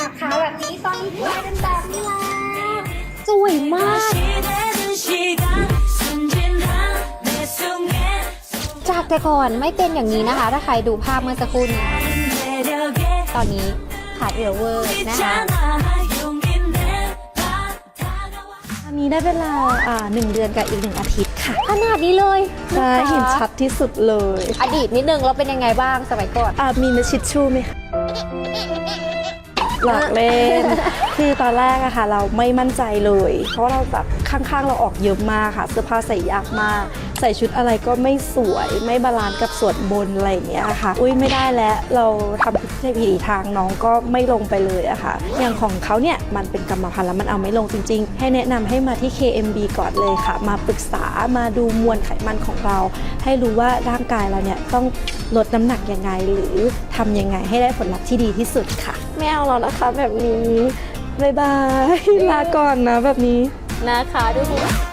ฟังเพลงเป็นแบบนี้แล้วสวยมาก จากแต่ก่อนไม่เป็นอย่างนี้นะคะ ถ้าใครดูภาพเมื่อสักครู่นี้ตอนนี้ขาดเอเวอร์นะคะอันนี้ได้เวลาอ่าหนึ่งเดือนกับอีกหนึ่งอาทิตย์ค่ะ ขนาดนี้เลยใช่เห็นชัดที่สุดเลย อดีตนิดนึงเราเป็นยังไงบ้างสมัยก่อน อ่ามีเมชิดชูไหมคะ หลอกเล่น คือตอนแรกอะค่ะ เราไม่มั่นใจเลย เพราะเราแบบข้างๆ เราออกเยอะมากค่ะเสื้อผ้าใส่ยากมาก ใส่ชุดอะไรก็ไม่สวยไม่บาลานซ์กับส่วนบนอะไรอย่างเงี้ยค่ะ อุ้ยไม่ได้แล้วเราทำพิธีทางน้องก็ไม่ลงไปเลยอะค่ะอย่างของเขาเนี่ยมันเป็นกรรมพันธุ์แล้วมันเอาไม่ลงจริง ๆ ให้แนะนำให้มาที่ KMB ก่อนเลยค่ะ มาปรึกษามาดูมวลไขมันของเรา ให้รู้ว่าร่างกายเราเนี่ยต้องลดน้ำหนักยังไงหรือทำยังไงให้ได้ผลลัพธ์ที่ดีที่สุดค่ะไม่เอาแล้วนะคะแบบนี้ บ๊ายบาย ลาก่อนนะแบบนี้ นะคะทุกคน